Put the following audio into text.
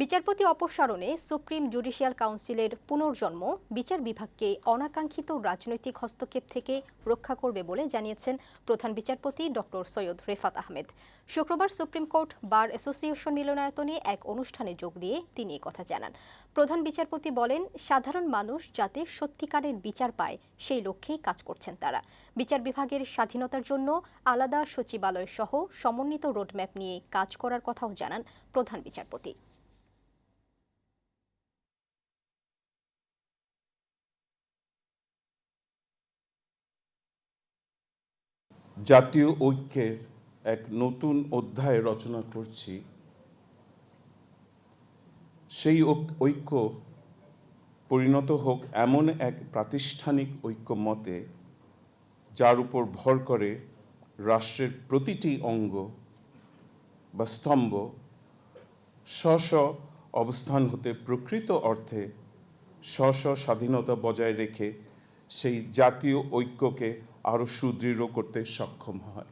বিচারপতি অপসারণে supreme judicial কাউন্সিলের পুনর্জন্ম বিচার বিভাগকে অনাকাঙ্ক্ষিত রাজনৈতিক হস্তক্ষেপ থেকে রক্ষা করবে বলে জানিয়েছেন প্রধান বিচারপতি ডক্টর সৈয়দ রেফাত আহমেদ। শুক্রবার সুপ্রিম কোর্ট বার অ্যাসোসিয়েশন মিলনায়তনে এক অনুষ্ঠানে যোগ দিয়ে তিনি কথা জানান। প্রধান বিচারপতি বলেন, সাধারণ মানুষ যাতে সত্যিকারের বিচার পায় সেই লক্ষ্যেই কাজ করছেন তারা। বিচার বিভাগের স্বাধীনতার জন্য আলাদা সচিবালয় সহ সমন্বিত রোডম্যাপ নিয়ে কাজ করার কথাও জানান প্রধান বিচারপতি। জাতীয় ঐক্যের এক নতুন অধ্যায় রচনা করছি। সেই ঐক্য পরিণত হোক এমন এক প্রাতিষ্ঠানিক ঐক্যমতে, যার উপর ভর করে রাষ্ট্রের প্রতিটি অঙ্গ বা স্তম্ভ স্ব স্ব অবস্থান হতে প্রকৃত অর্থে স্ব স্ব স্বাধীনতা বজায় রেখে সেই জাতীয় ঐক্যকে আরও সুদৃঢ় করতে সক্ষম হয়।